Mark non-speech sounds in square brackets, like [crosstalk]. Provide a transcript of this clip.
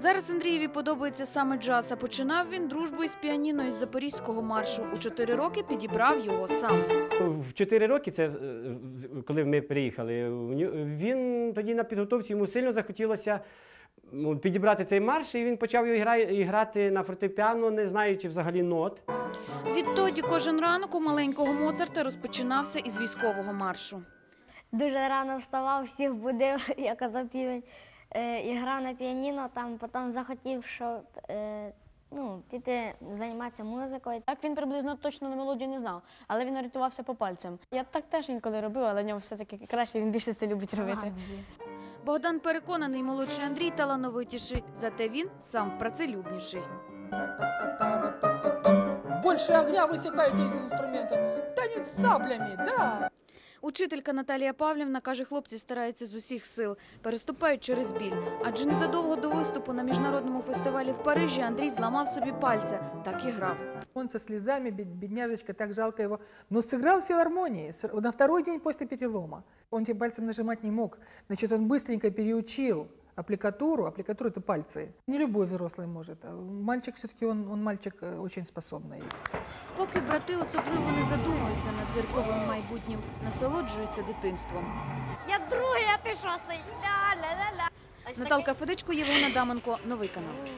Зараз Андрієві подобається саме джаз, а починав він дружбу із піаніно із запорізького маршу. У чотири роки підібрав його сам. В 4 роки, це е, коли ми приїхали, він тоді на підготовці йому сильно захотілося ну, підібрати цей марш, і він почав його грати на фортепіано, не знаючи взагалі нот. Відтоді кожен ранок у маленького Моцарта розпочинався із військового маршу. Дуже рано вставав, всіх будив, [laughs] я казав півень, і грав на піаніно, там потім захотів, щоб е, ну, піти займатися музикою. Так він приблизно точно на мелодію не знав, але він орієнтувався по пальцям. Я так теж інколи робив, але в нього все-таки краще, він більше це любить робити. Богдан переконаний, молодший Андрій талановитіший, зате він сам працелюбніший. Больше огня высекаете из инструмента. Танец с саблями, да. Учителька Наталія Павлівна каже, хлопці стараються з усіх сил, переступають через біль. Адже незадовго до виступу на міжнародному фестивалі в Парижі Андрій зламав собі пальця, так і грав. Он со слезами, бідняжечка так жалко его. Но сыграл в на второй день после перелома. Он тем пальцем нажимать не мог. Значит, он быстренько переучил аппликатуру. Аппликатура – это пальцы. Не любой взрослый может. А Мальчик все-таки, он, он мальчик э, очень способный. Поки брати особливо не задумуються над зірковим майбутнім, насолоджуються дитинством. Я другий, а ти шостий. Ля-ля-ля-ля. Ось Наталка Федичко, Євгена Даменко, новий канал. такий.